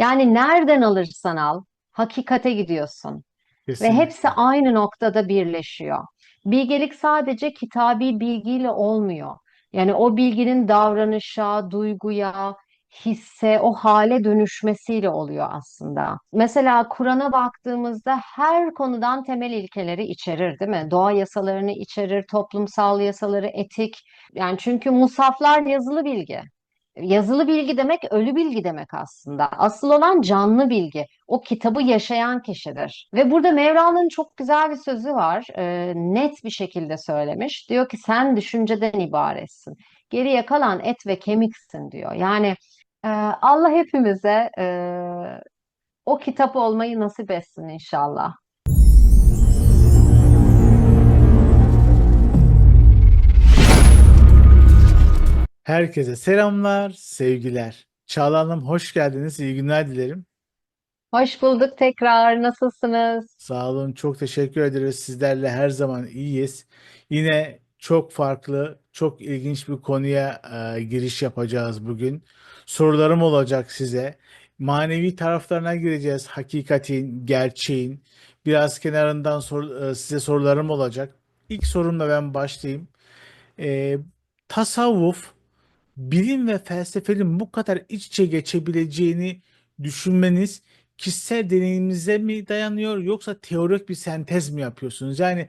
Yani nereden alırsan al, hakikate gidiyorsun. Ve hepsi Kesinlikle. aynı noktada birleşiyor. Bilgelik sadece kitabi bilgiyle olmuyor. Yani o bilginin davranışa, duyguya, hisse, o hale dönüşmesiyle oluyor aslında. Mesela Kur'an'a baktığımızda her konudan temel ilkeleri içerir, değil mi? Doğa yasalarını içerir, toplumsal yasaları, etik. Yani çünkü musaflar yazılı bilgi. Yazılı bilgi demek ölü bilgi demek aslında. Asıl olan canlı bilgi. O kitabı yaşayan kişidir. Ve burada Mevlana'nın çok güzel bir sözü var. Ee, net bir şekilde söylemiş. Diyor ki sen düşünceden ibaretsin. Geriye kalan et ve kemiksin diyor. Yani e, Allah hepimize e, o kitap olmayı nasip etsin inşallah. Herkese selamlar, sevgiler. Çağla Hanım hoş geldiniz. İyi günler dilerim. Hoş bulduk tekrar. Nasılsınız? Sağ olun, çok teşekkür ederiz. Sizlerle her zaman iyiyiz. Yine çok farklı, çok ilginç bir konuya e, giriş yapacağız bugün. Sorularım olacak size. Manevi taraflarına gireceğiz. Hakikatin, gerçeğin. Biraz kenarından sor- e, size sorularım olacak. İlk sorumla ben başlayayım. E, tasavvuf bilim ve felsefenin bu kadar iç içe geçebileceğini düşünmeniz kişisel deneyiminize mi dayanıyor yoksa teorik bir sentez mi yapıyorsunuz? Yani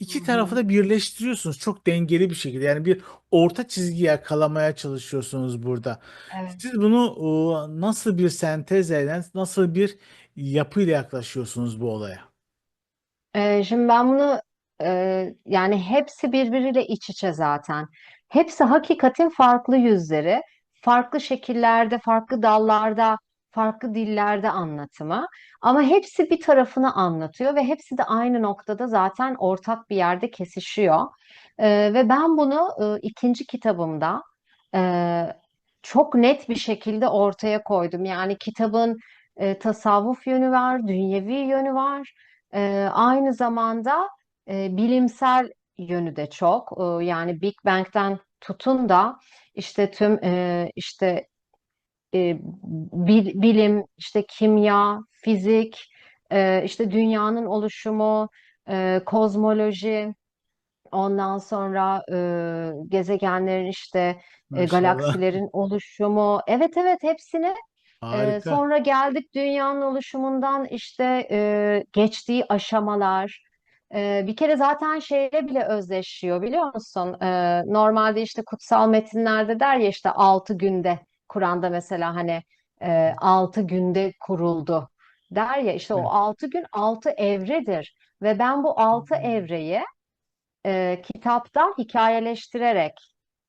iki tarafı da birleştiriyorsunuz çok dengeli bir şekilde. Yani bir orta çizgi yakalamaya çalışıyorsunuz burada. Evet. Siz bunu nasıl bir sentezle, nasıl bir yapıyla yaklaşıyorsunuz bu olaya? Ee, şimdi ben bunu e, yani hepsi birbiriyle iç içe zaten. Hepsi hakikatin farklı yüzleri, farklı şekillerde, farklı dallarda, farklı dillerde anlatımı. Ama hepsi bir tarafını anlatıyor ve hepsi de aynı noktada zaten ortak bir yerde kesişiyor. Ee, ve ben bunu e, ikinci kitabımda e, çok net bir şekilde ortaya koydum. Yani kitabın e, tasavvuf yönü var, dünyevi yönü var. Ee, aynı zamanda e, bilimsel yönü de çok. Ee, yani Big Bang'den tutun da işte tüm e, işte e, bil- bilim, işte kimya, fizik, e, işte dünyanın oluşumu, e, kozmoloji, ondan sonra e, gezegenlerin işte e, Maşallah. galaksilerin oluşumu. Evet evet hepsini ee, Harika. sonra geldik dünyanın oluşumundan işte e, geçtiği aşamalar. Ee, bir kere zaten şeyle bile özdeşiyor biliyor musun? Ee, normalde işte kutsal metinlerde der ya işte altı günde Kur'an'da mesela hani e, altı günde kuruldu der ya işte o altı gün altı evredir. Ve ben bu altı evreyi e, kitapta hikayeleştirerek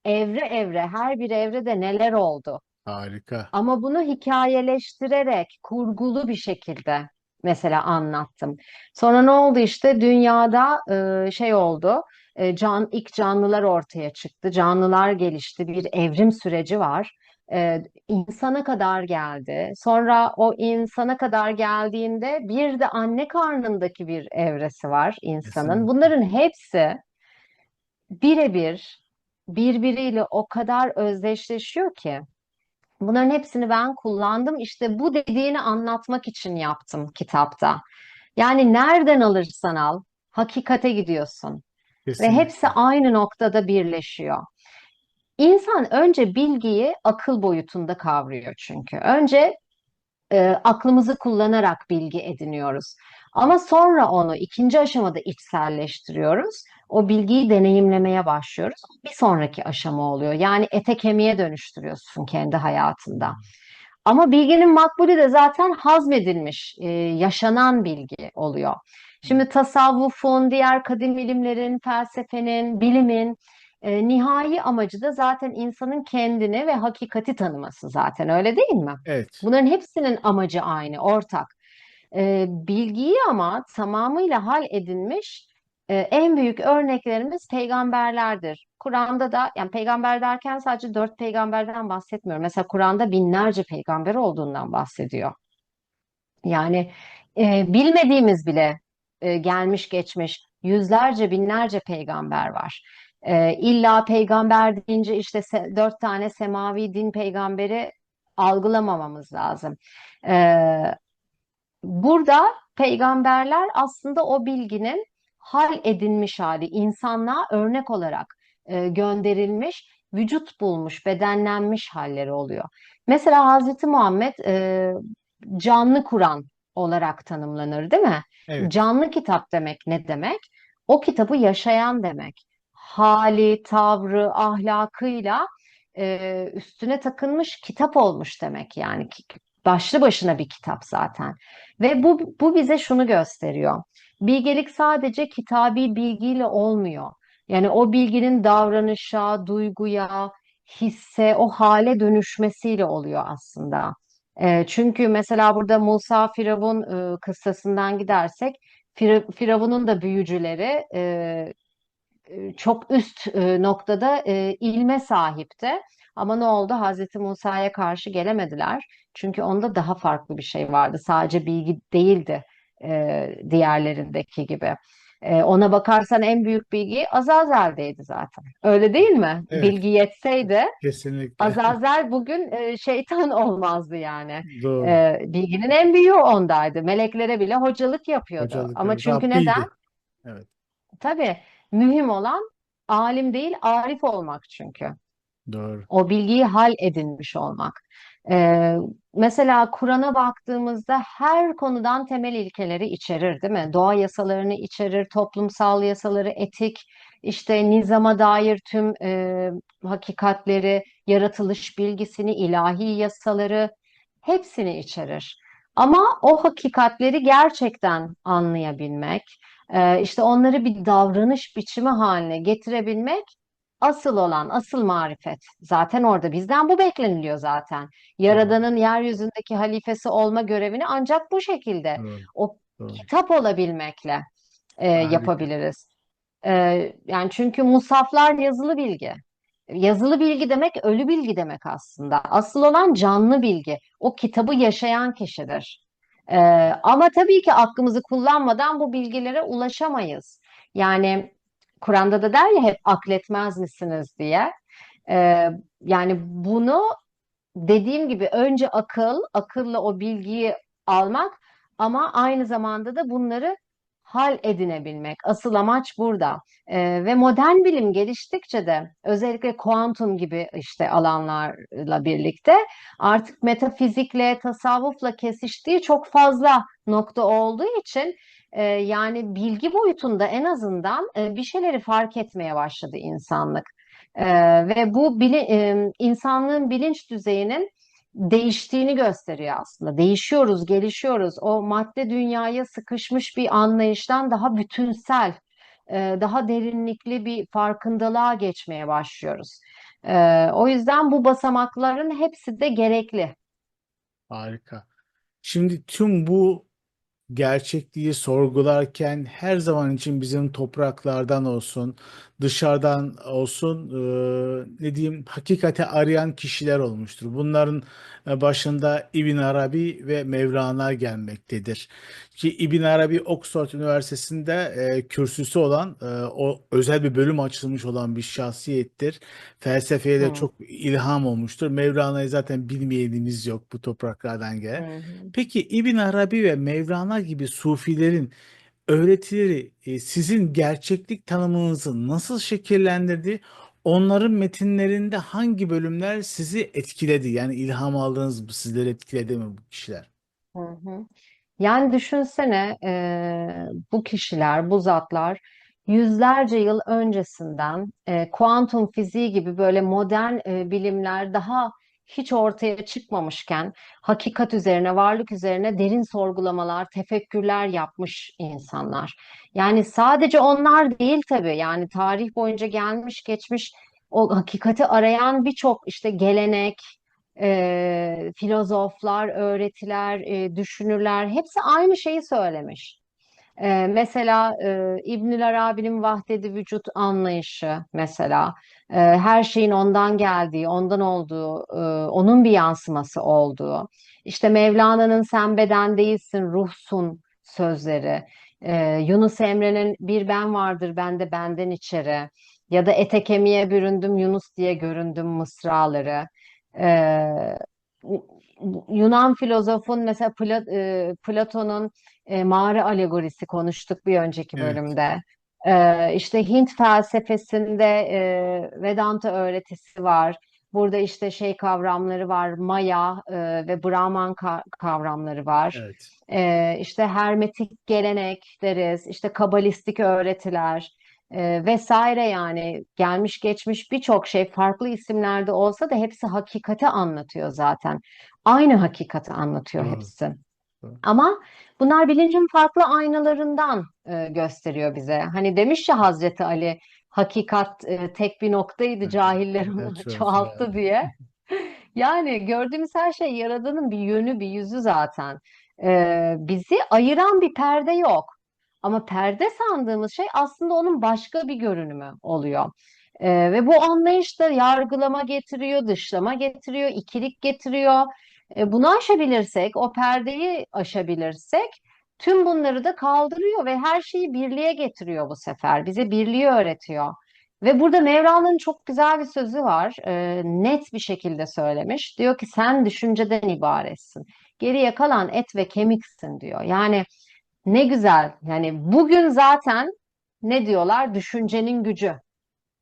evre evre her bir evrede neler oldu? Harika. Ama bunu hikayeleştirerek, kurgulu bir şekilde mesela anlattım. Sonra ne oldu işte dünyada e, şey oldu. E, can ilk canlılar ortaya çıktı. Canlılar gelişti. Bir evrim süreci var. E, insana kadar geldi. Sonra o insana kadar geldiğinde bir de anne karnındaki bir evresi var insanın. Kesinlikle. Bunların hepsi birebir birbiriyle o kadar özdeşleşiyor ki. Bunların hepsini ben kullandım. İşte bu dediğini anlatmak için yaptım kitapta. Yani nereden alırsan al, hakikate gidiyorsun ve hepsi Kesinlikle. aynı noktada birleşiyor. İnsan önce bilgiyi akıl boyutunda kavruyor çünkü. Önce e, aklımızı kullanarak bilgi ediniyoruz. Ama sonra onu ikinci aşamada içselleştiriyoruz. O bilgiyi deneyimlemeye başlıyoruz. Bir sonraki aşama oluyor. Yani ete kemiğe dönüştürüyorsun kendi hayatında. Ama bilginin makbulü de zaten hazmedilmiş, e, yaşanan bilgi oluyor. Şimdi tasavvufun, diğer kadim ilimlerin, felsefenin, bilimin e, nihai amacı da zaten insanın kendini ve hakikati tanıması zaten öyle değil mi? Evet. Bunların hepsinin amacı aynı, ortak. E, bilgiyi ama tamamıyla hal edinmiş e, en büyük örneklerimiz peygamberlerdir. Kur'an'da da yani peygamber derken sadece dört peygamberden bahsetmiyorum. Mesela Kur'an'da binlerce peygamber olduğundan bahsediyor. Yani e, bilmediğimiz bile e, gelmiş geçmiş yüzlerce binlerce peygamber var. E, illa peygamber deyince işte se- dört tane semavi din peygamberi algılamamamız lazım. Ee, burada peygamberler aslında o bilginin hal edinmiş hali, insanlığa örnek olarak e, gönderilmiş, vücut bulmuş, bedenlenmiş halleri oluyor. Mesela Hazreti Muhammed e, canlı Kur'an olarak tanımlanır, değil mi? Evet. Canlı kitap demek ne demek? O kitabı yaşayan demek. Hali, tavrı, ahlakıyla e, üstüne takılmış kitap olmuş demek yani. Başlı başına bir kitap zaten. Ve bu, bu bize şunu gösteriyor. Bilgelik sadece kitabi bilgiyle olmuyor. Yani o bilginin davranışa, duyguya, hisse, o hale dönüşmesiyle oluyor aslında. E, çünkü mesela burada Musa Firavun e, kıssasından gidersek Fira- Firavun'un da büyücüleri e, e, çok üst e, noktada e, ilme sahipti. Ama ne oldu? Hazreti Musa'ya karşı gelemediler. Çünkü onda daha farklı bir şey vardı. Sadece bilgi değildi e, diğerlerindeki gibi. E, ona bakarsan en büyük bilgi Azazel'deydi zaten. Öyle değil mi? Evet. Bilgi yetseydi Kesinlikle. Azazel bugün e, şeytan olmazdı yani. Doğru. E, bilginin en büyüğü ondaydı. Meleklere bile hocalık yapıyordu. Hocalık Ama evet. çünkü Rabbiydi. neden? Evet. Tabii mühim olan alim değil, arif olmak çünkü. Doğru. O bilgiyi hal edinmiş olmak. Ee, mesela Kur'an'a baktığımızda her konudan temel ilkeleri içerir, değil mi? Doğa yasalarını içerir, toplumsal yasaları, etik, işte nizama dair tüm e, hakikatleri, yaratılış bilgisini, ilahi yasaları hepsini içerir. Ama o hakikatleri gerçekten anlayabilmek, işte onları bir davranış biçimi haline getirebilmek asıl olan, asıl marifet. Zaten orada bizden bu bekleniliyor zaten. Yaradan'ın yeryüzündeki halifesi olma görevini ancak bu şekilde, Doğru. o Doğru. kitap olabilmekle e, Harika. yapabiliriz. E, yani çünkü musaflar yazılı bilgi. Yazılı bilgi demek ölü bilgi demek aslında. Asıl olan canlı bilgi. O kitabı yaşayan kişidir. Ee, ama tabii ki aklımızı kullanmadan bu bilgilere ulaşamayız. Yani Kur'an'da da der ya hep akletmez misiniz diye. Ee, yani bunu dediğim gibi önce akıl, akılla o bilgiyi almak ama aynı zamanda da bunları hal edinebilmek. Asıl amaç burada. Ee, ve modern bilim geliştikçe de özellikle kuantum gibi işte alanlarla birlikte artık metafizikle, tasavvufla kesiştiği çok fazla nokta olduğu için e, yani bilgi boyutunda en azından e, bir şeyleri fark etmeye başladı insanlık. E, ve bu bili, e, insanlığın bilinç düzeyinin değiştiğini gösteriyor aslında. Değişiyoruz, gelişiyoruz. O madde dünyaya sıkışmış bir anlayıştan daha bütünsel, e, daha derinlikli bir farkındalığa geçmeye başlıyoruz. E, o yüzden bu basamakların hepsi de gerekli. Harika. Şimdi tüm bu gerçekliği sorgularken her zaman için bizim topraklardan olsun, dışarıdan olsun, e, ne diyeyim, hakikati arayan kişiler olmuştur. Bunların e, başında İbn Arabi ve Mevlana gelmektedir. Ki İbn Arabi Oxford Üniversitesi'nde e, kürsüsü olan, e, o özel bir bölüm açılmış olan bir şahsiyettir. Felsefeye de Hı. çok ilham olmuştur. Mevlana'yı zaten bilmeyenimiz yok bu topraklardan gelen. Hı. Peki İbn Arabi ve Mevlana gibi sufilerin öğretileri e, sizin gerçeklik tanımınızı nasıl şekillendirdi? Onların metinlerinde hangi bölümler sizi etkiledi? Yani ilham aldığınız mı, sizleri etkiledi mi bu kişiler? Yani düşünsene eee, bu kişiler, bu zatlar yüzlerce yıl öncesinden eee, kuantum fiziği gibi böyle modern bilimler daha hiç ortaya çıkmamışken hakikat üzerine, varlık üzerine derin sorgulamalar, tefekkürler yapmış insanlar. Yani sadece onlar değil tabii. Yani tarih boyunca gelmiş geçmiş o hakikati arayan birçok işte gelenek, e, filozoflar, öğretiler, e, düşünürler hepsi aynı şeyi söylemiş. E, mesela e, İbnül Arabi'nin vahdedi vücut anlayışı mesela e, her şeyin ondan geldiği, ondan olduğu, e, onun bir yansıması olduğu. İşte Mevlana'nın sen beden değilsin, ruhsun sözleri. E, Yunus Emre'nin bir ben vardır, ben de benden içeri. Ya da ete kemiğe büründüm, Yunus diye göründüm mısraları. E, Yunan filozofun mesela Pla- e, Platon'un e, mağara alegorisi konuştuk bir önceki Evet. Bölümde. E, işte Hint felsefesinde e, Vedanta öğretisi var. Burada işte şey kavramları var, Maya e, ve Brahman ka- kavramları var. Evet. E, işte Hermetik gelenek deriz, işte Kabalistik öğretiler e, vesaire yani gelmiş geçmiş birçok şey farklı isimlerde olsa da hepsi hakikati anlatıyor zaten. Aynı hakikati anlatıyor Doğru. hepsi. Ama bunlar bilincin farklı aynalarından e, gösteriyor bize. Hani demiş ya Hazreti Ali, hakikat e, tek bir noktaydı, cahiller onu Evet, çoğalttı güzel. diye. Yani gördüğümüz her şey Yaradan'ın bir yönü, bir yüzü zaten. E, bizi ayıran bir perde yok. Ama perde sandığımız şey aslında onun başka bir görünümü oluyor. E, ve bu anlayış da yargılama getiriyor, dışlama getiriyor, ikilik getiriyor. E, bunu aşabilirsek, o perdeyi aşabilirsek tüm bunları da kaldırıyor ve her şeyi birliğe getiriyor bu sefer. Bize birliği öğretiyor. Ve burada Mevlana'nın çok güzel bir sözü var. E, net bir şekilde söylemiş. Diyor ki sen düşünceden ibaretsin. Geriye kalan et ve kemiksin diyor. Yani ne güzel. Yani bugün zaten ne diyorlar? Düşüncenin gücü.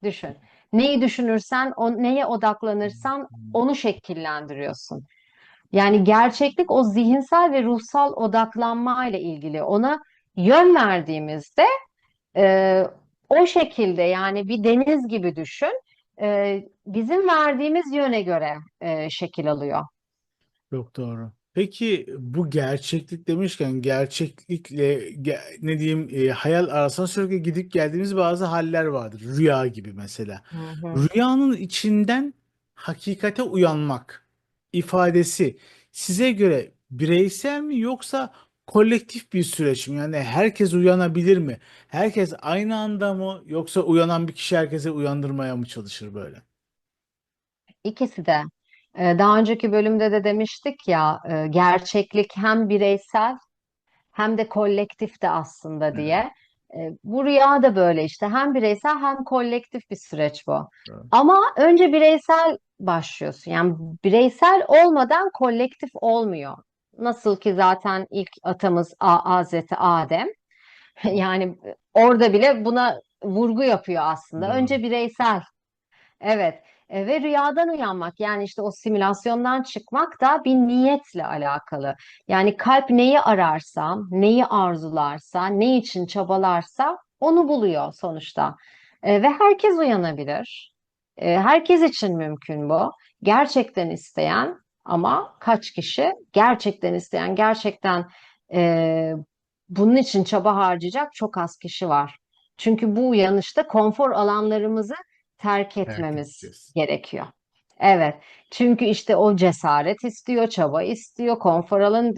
Düşün. Neyi düşünürsen, o, neye odaklanırsan onu şekillendiriyorsun. Yani gerçeklik o zihinsel ve ruhsal odaklanma ile ilgili. Ona yön verdiğimizde e, o şekilde yani bir deniz gibi düşün. e, bizim verdiğimiz yöne göre e, şekil alıyor. Çok doğru. Peki bu gerçeklik demişken gerçeklikle ge- ne diyeyim e, hayal arasında sürekli gidip geldiğimiz bazı haller vardır. Rüya gibi mesela. Hı hı. Rüyanın içinden hakikate uyanmak ifadesi size göre bireysel mi yoksa kolektif bir süreç mi? Yani herkes uyanabilir mi? Herkes aynı anda mı yoksa uyanan bir kişi herkese uyandırmaya mı çalışır böyle? İkisi de. Ee, Daha önceki bölümde de demiştik ya, e, gerçeklik hem bireysel hem de kolektif de aslında Evet. diye. E, Bu rüya da böyle işte hem bireysel hem kolektif bir süreç bu. Evet. Ama önce bireysel başlıyorsun. Yani bireysel olmadan kolektif olmuyor. Nasıl ki zaten ilk atamız Hazreti Adem. Yani orada bile buna vurgu yapıyor aslında. Doğru. Önce bireysel Evet E, ve rüyadan uyanmak yani işte o simülasyondan çıkmak da bir niyetle alakalı. Yani kalp neyi ararsa, neyi arzularsa, ne için çabalarsa onu buluyor sonuçta. E, ve herkes uyanabilir. E, herkes için mümkün bu. Gerçekten isteyen ama kaç kişi? Gerçekten isteyen, gerçekten e, bunun için çaba harcayacak çok az kişi var. Çünkü bu uyanışta konfor alanlarımızı terk Terk etmemiz edeceğiz. gerekiyor. Evet. Çünkü işte o cesaret istiyor, çaba istiyor, konfor alanı,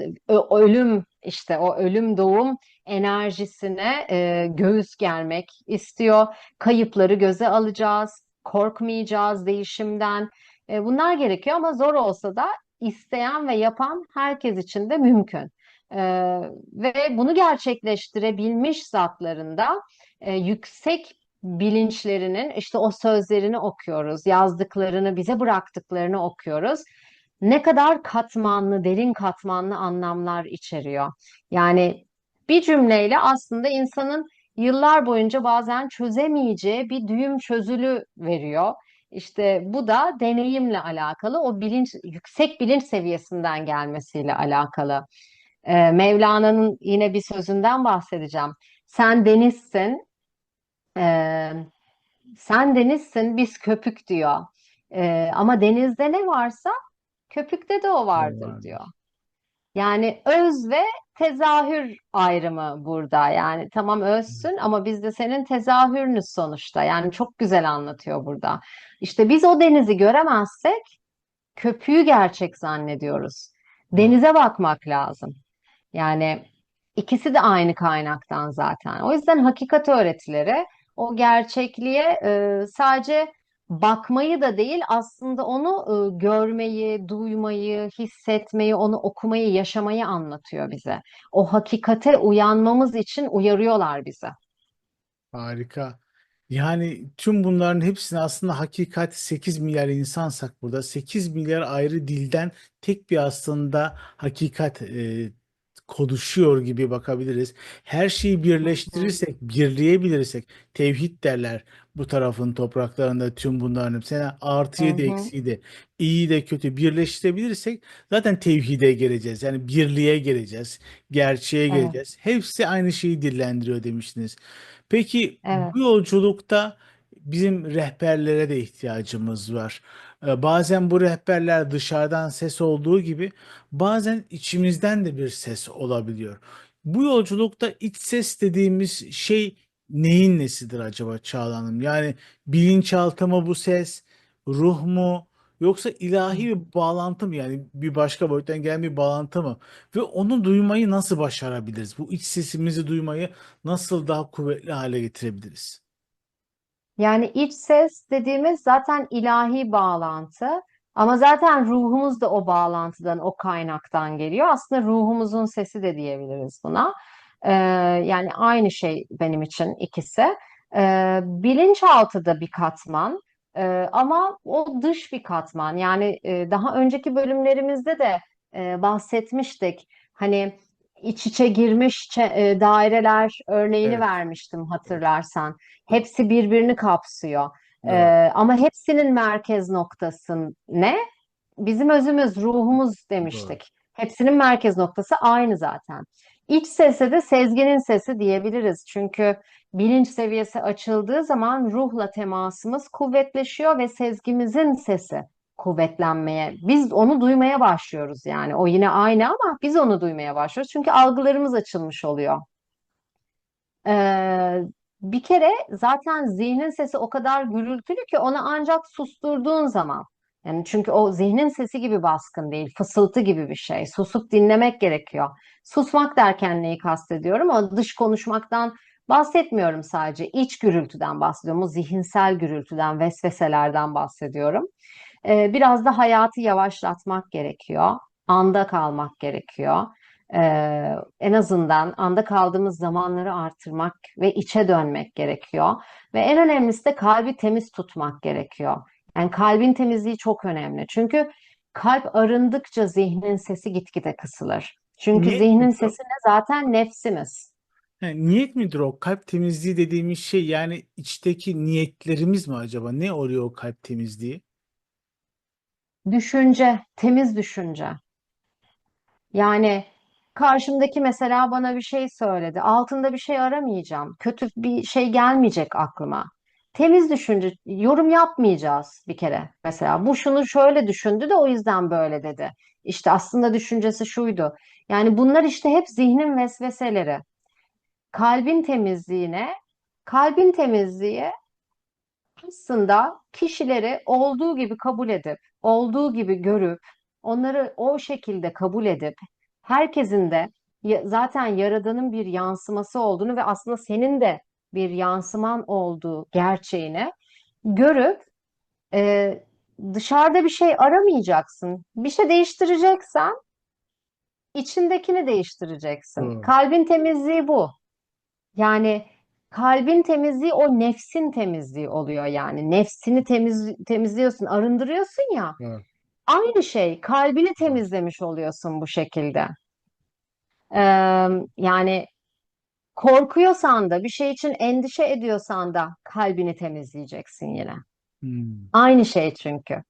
ölüm işte o ölüm doğum enerjisine e, göğüs germek istiyor. Kayıpları göze alacağız, korkmayacağız değişimden. E, bunlar gerekiyor ama zor olsa da isteyen ve yapan herkes için de mümkün. E, ve bunu gerçekleştirebilmiş zatlarında e, yüksek bilinçlerinin işte o sözlerini okuyoruz, yazdıklarını, bize bıraktıklarını okuyoruz. Ne kadar katmanlı, derin katmanlı anlamlar içeriyor. Yani bir cümleyle aslında insanın yıllar boyunca bazen çözemeyeceği bir düğüm çözülü veriyor. İşte bu da deneyimle alakalı, o bilinç, yüksek bilinç seviyesinden gelmesiyle alakalı. Ee, Mevlana'nın yine bir sözünden bahsedeceğim. Sen denizsin, ee, sen denizsin, biz köpük diyor. Ee, ama denizde ne varsa köpükte de O vardır diyor. Yani öz ve tezahür ayrımı burada. Yani tamam özsün ama biz de senin tezahürünüz sonuçta. Yani çok güzel anlatıyor burada. İşte biz o denizi göremezsek köpüğü gerçek zannediyoruz. Denize bakmak lazım. Yani ikisi de aynı kaynaktan zaten. O yüzden hakikat öğretileri o gerçekliğe e, sadece bakmayı da değil aslında onu e, görmeyi, duymayı, hissetmeyi, onu okumayı, yaşamayı anlatıyor bize. O hakikate uyanmamız için uyarıyorlar bizi. Harika. Yani tüm bunların hepsini aslında hakikat 8 milyar insansak burada 8 milyar ayrı dilden tek bir aslında hakikat e, konuşuyor gibi bakabiliriz. Her şeyi birleştirirsek, birleyebilirsek tevhid derler bu tarafın topraklarında tüm bunların hepsine artıyı da eksiği de iyi de kötü birleştirebilirsek zaten tevhide geleceğiz. Yani birliğe geleceğiz, gerçeğe Evet, geleceğiz. Hepsi aynı şeyi dillendiriyor demiştiniz. Peki evet. bu yolculukta bizim rehberlere de ihtiyacımız var. Ee, Bazen bu rehberler dışarıdan ses olduğu gibi bazen içimizden de bir ses olabiliyor. Bu yolculukta iç ses dediğimiz şey neyin nesidir acaba Çağla Hanım? Yani bilinçaltı mı bu ses, ruh mu yoksa ilahi bir bağlantı mı yani bir başka boyuttan gelen bir bağlantı mı? Ve onu duymayı nasıl başarabiliriz? Bu iç sesimizi duymayı nasıl daha kuvvetli hale getirebiliriz? Yani iç ses dediğimiz zaten ilahi bağlantı. Ama zaten ruhumuz da o bağlantıdan, o kaynaktan geliyor. Aslında ruhumuzun sesi de diyebiliriz buna. Ee, yani aynı şey benim için ikisi. Ee, bilinçaltı da bir katman. Ee, ama o dış bir katman. Yani e, daha önceki bölümlerimizde de e, bahsetmiştik. Hani iç içe girmiş e, daireler örneğini Evet, vermiştim evet, hatırlarsan. Hepsi birbirini kapsıyor. doğru, Ee, ama hepsinin merkez noktası ne? Bizim özümüz, ruhumuz demiştik. Hepsinin merkez noktası aynı zaten. İç sese de sezginin sesi diyebiliriz. Çünkü bilinç seviyesi açıldığı zaman ruhla temasımız kuvvetleşiyor ve sezgimizin sesi kuvvetlenmeye. Biz onu duymaya başlıyoruz yani. O yine aynı ama biz onu duymaya başlıyoruz. Çünkü algılarımız açılmış oluyor. Ee, bir kere zaten zihnin sesi o kadar gürültülü ki onu ancak susturduğun zaman. Yani çünkü o zihnin sesi gibi baskın değil, fısıltı gibi bir şey. Susup dinlemek gerekiyor. Susmak derken neyi kastediyorum? O dış konuşmaktan bahsetmiyorum sadece. İç gürültüden bahsediyorum. O zihinsel gürültüden, vesveselerden bahsediyorum. Ee, biraz da hayatı yavaşlatmak gerekiyor. Anda kalmak gerekiyor. Ee, en azından anda kaldığımız zamanları artırmak ve içe dönmek gerekiyor. Ve en önemlisi de kalbi temiz tutmak gerekiyor. Yani kalbin temizliği çok önemli. Çünkü kalp arındıkça zihnin sesi gitgide kısılır. Çünkü Niyet zihnin midir sesi ne? Zaten nefsimiz. Yani niyet midir o? Kalp temizliği dediğimiz şey yani içteki niyetlerimiz mi acaba? Ne oluyor o kalp temizliği? Düşünce, temiz düşünce. Yani karşımdaki mesela bana bir şey söyledi. Altında bir şey aramayacağım. Kötü bir şey gelmeyecek aklıma. Temiz düşünce, yorum yapmayacağız bir kere. Mesela bu şunu şöyle düşündü de o yüzden böyle dedi. İşte aslında düşüncesi şuydu. Yani bunlar işte hep zihnin vesveseleri. Kalbin temizliğine, kalbin temizliği aslında kişileri olduğu gibi kabul edip, olduğu gibi görüp, onları o şekilde kabul edip, herkesin de zaten Yaradan'ın bir yansıması olduğunu ve aslında senin de bir yansıman olduğu gerçeğini görüp e, dışarıda bir şey aramayacaksın. Bir şey değiştireceksen içindekini değiştireceksin. Doğru. Kalbin temizliği bu. Yani kalbin temizliği o nefsin temizliği oluyor yani. Nefsini temiz, temizliyorsun, arındırıyorsun ya. Doğru. Aynı şey kalbini temizlemiş oluyorsun bu şekilde. Ee, yani korkuyorsan da bir şey için endişe ediyorsan da kalbini temizleyeceksin yine. Hmm. Aynı şey çünkü.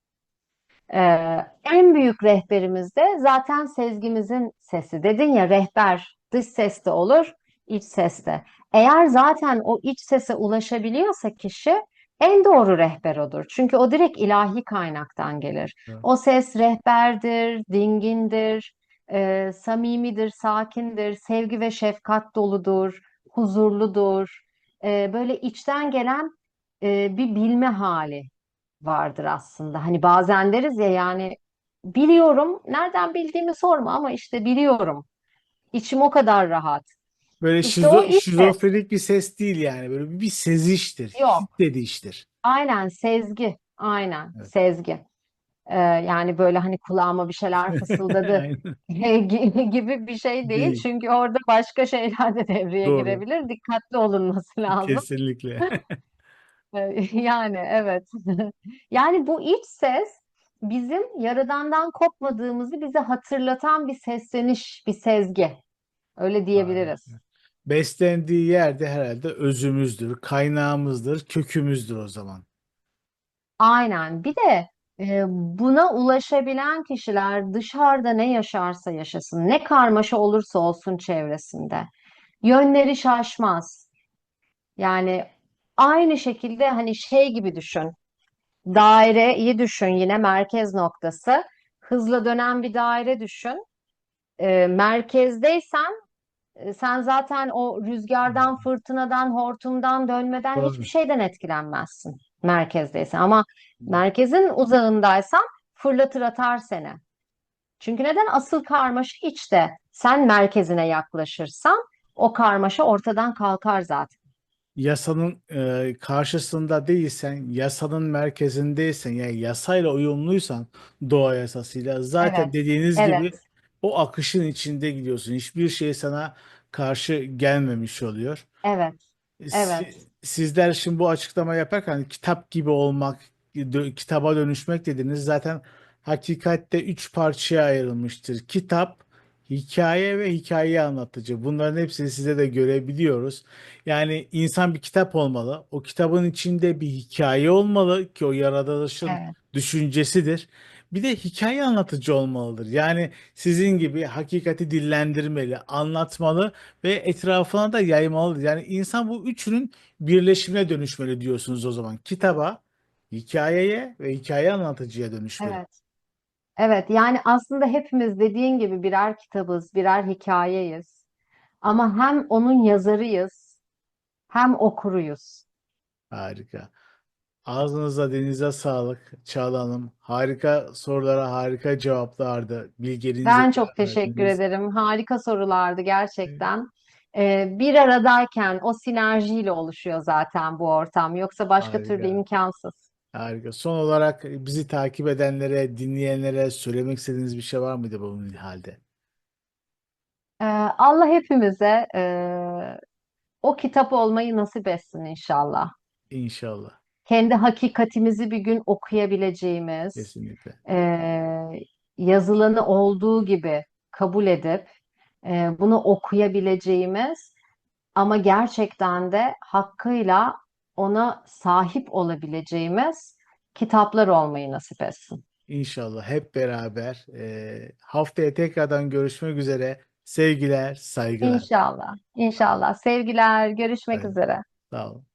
Ee, en büyük rehberimiz de zaten sezgimizin sesi. Dedin ya rehber dış ses de olur, iç ses de. Eğer zaten o iç sese ulaşabiliyorsa kişi en doğru rehber odur. Çünkü o direkt ilahi kaynaktan gelir. Doğru. O ses rehberdir, dingindir, e, samimidir, sakindir, sevgi ve şefkat doludur, huzurludur. E, böyle içten gelen e, bir bilme hali vardır aslında. Hani bazen deriz ya yani biliyorum, nereden bildiğimi sorma ama işte biliyorum. İçim o kadar rahat. Böyle İşte o şizo, şizofrenik bir ses değil yani. Böyle bir, seziştir, Yok. hissediştir. Aynen sezgi. Aynen Evet. sezgi. Ee, yani böyle hani kulağıma bir şeyler fısıldadı Aynen. gibi bir şey değil. Değil. Çünkü orada başka şeyler de devreye Doğru. girebilir. Dikkatli olunması lazım. Kesinlikle. Ee, Yani evet. Yani bu iç ses bizim Yaradan'dan kopmadığımızı bize hatırlatan bir sesleniş, bir sezgi. Öyle diyebiliriz. Harika. Beslendiği yerde herhalde özümüzdür, kaynağımızdır, kökümüzdür o zaman. Aynen. Bir de e, buna ulaşabilen kişiler dışarıda ne yaşarsa yaşasın, ne karmaşa olursa olsun çevresinde, yönleri şaşmaz. Yani aynı şekilde hani şey gibi düşün. Daireyi düşün yine merkez noktası. Hızla dönen bir daire düşün. E, merkezdeysen sen zaten o rüzgardan, fırtınadan, hortumdan, dönmeden hiçbir Doğru. şeyden etkilenmezsin merkezdeysen. Ama merkezin uzağındaysan fırlatır atar seni. Çünkü neden? Asıl karmaşa içte. Sen merkezine yaklaşırsan o karmaşa ortadan kalkar zaten. Yasanın e, karşısında değilsen, yasanın merkezindeysen, yani yasayla uyumluysan, doğa yasasıyla zaten Evet, dediğiniz gibi evet, o akışın içinde gidiyorsun. Hiçbir şey sana karşı gelmemiş oluyor. evet, Si- evet, Sizler şimdi bu açıklama yaparken hani kitap gibi olmak, dö- kitaba dönüşmek dediniz. Zaten hakikatte üç parçaya ayrılmıştır. Kitap, hikaye ve hikaye anlatıcı. Bunların hepsini size de görebiliyoruz. Yani insan bir kitap olmalı. O kitabın içinde bir hikaye olmalı ki o yaratılışın evet, düşüncesidir. Bir de hikaye anlatıcı olmalıdır. Yani sizin gibi hakikati dillendirmeli, anlatmalı ve etrafına da yaymalıdır. Yani insan bu üçünün birleşimine dönüşmeli diyorsunuz o zaman. Kitaba, hikayeye ve hikaye anlatıcıya dönüşmeli. evet. Evet, yani aslında hepimiz dediğin gibi birer kitabız, birer hikayeyiz. Ama hem onun yazarıyız, hem okuruyuz. Harika. Ağzınıza denize sağlık Çağla Hanım. Harika sorulara harika cevaplardı. Bilginize Ben çok teşekkür verdiniz. ederim. Harika sorulardı gerçekten. Ee, bir aradayken o sinerjiyle oluşuyor zaten bu ortam. Yoksa başka türlü Harika. imkansız. Harika. Son olarak bizi takip edenlere, dinleyenlere söylemek istediğiniz bir şey var mıydı bu halde? Ee, Allah hepimize e, o kitap olmayı nasip etsin inşallah. İnşallah. Kendi hakikatimizi bir gün okuyabileceğimiz, Kesinlikle. e, yazılanı olduğu gibi kabul edip e, bunu okuyabileceğimiz ama gerçekten de hakkıyla ona sahip olabileceğimiz kitaplar olmayı nasip etsin. İnşallah hep beraber. Ee, haftaya tekrardan görüşmek üzere. Sevgiler, saygılar. İnşallah. İnşallah. Sevgiler, görüşmek Evet, üzere. sağ olun.